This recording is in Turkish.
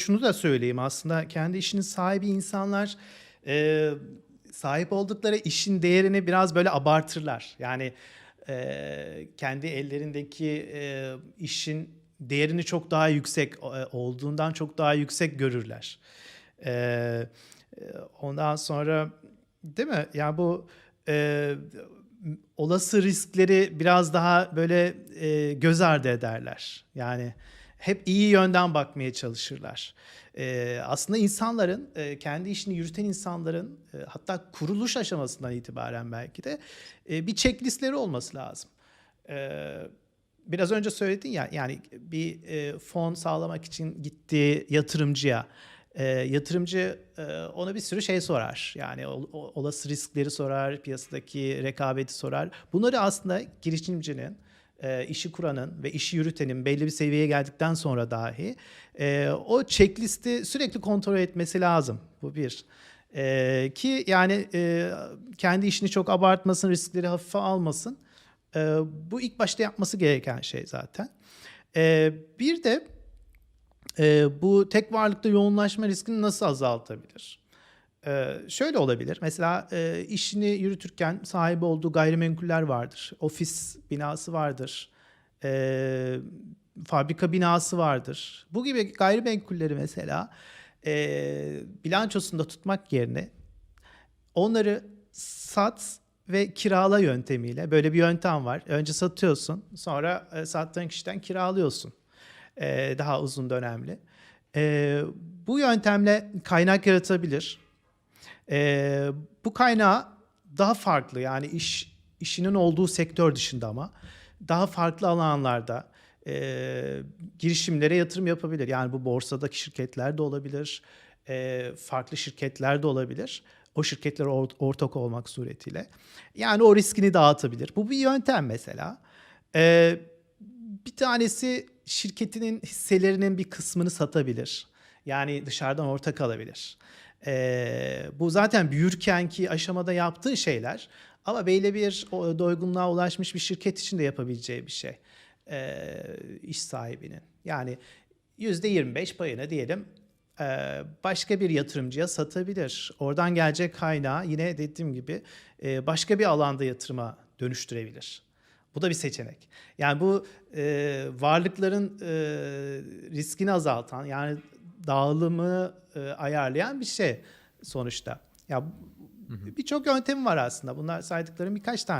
şunu da söyleyeyim aslında kendi işinin sahibi insanlar e, sahip oldukları işin değerini biraz böyle abartırlar. Yani e, kendi ellerindeki e, işin değerini çok daha yüksek e, olduğundan çok daha yüksek görürler. E, ondan sonra değil mi? Yani bu e, olası riskleri biraz daha böyle e, göz ardı ederler. Yani hep iyi yönden bakmaya çalışırlar. E, aslında insanların, e, kendi işini yürüten insanların e, hatta kuruluş aşamasından itibaren belki de e, bir checklistleri olması lazım. E, biraz önce söyledin ya yani bir e, fon sağlamak için gittiği yatırımcıya e, yatırımcı e, ona bir sürü şey sorar. Yani o- olası riskleri sorar, piyasadaki rekabeti sorar. Bunları aslında girişimcinin, e, işi kuranın ve işi yürütenin belli bir seviyeye geldikten sonra dahi e, o checklisti sürekli kontrol etmesi lazım. Bu bir. E, ki yani e, kendi işini çok abartmasın, riskleri hafife almasın. E, bu ilk başta yapması gereken şey zaten. E, bir de e, bu tek varlıkta yoğunlaşma riskini nasıl azaltabilir? E, şöyle olabilir. Mesela e, işini yürütürken sahibi olduğu gayrimenkuller vardır. Ofis binası vardır. E, fabrika binası vardır. Bu gibi gayrimenkulleri mesela e, bilançosunda tutmak yerine onları sat ve kirala yöntemiyle böyle bir yöntem var. Önce satıyorsun, sonra e, sattığın kişiden kiralıyorsun. E, daha uzun dönemli. E, bu yöntemle kaynak yaratabilir. E, bu kaynağı daha farklı yani iş işinin olduğu sektör dışında ama daha farklı alanlarda e, girişimlere yatırım yapabilir. Yani bu borsadaki şirketler de olabilir, e, farklı şirketler de olabilir. O şirketler or- ortak olmak suretiyle. Yani o riskini dağıtabilir. Bu bir yöntem mesela. E, bir tanesi şirketinin hisselerinin bir kısmını satabilir. Yani dışarıdan ortak alabilir. Ee, bu zaten büyürkenki aşamada yaptığı şeyler ama belli bir o doygunluğa ulaşmış bir şirket için de yapabileceği bir şey. Ee, iş sahibinin. Yani %25 payını diyelim e, başka bir yatırımcıya satabilir. Oradan gelecek kaynağı yine dediğim gibi e, başka bir alanda yatırıma dönüştürebilir. Bu da bir seçenek. Yani bu e, varlıkların e, riskini azaltan yani dağılımı e, ayarlayan bir şey sonuçta. Ya birçok yöntemi var aslında. Bunlar saydıklarım birkaç tane.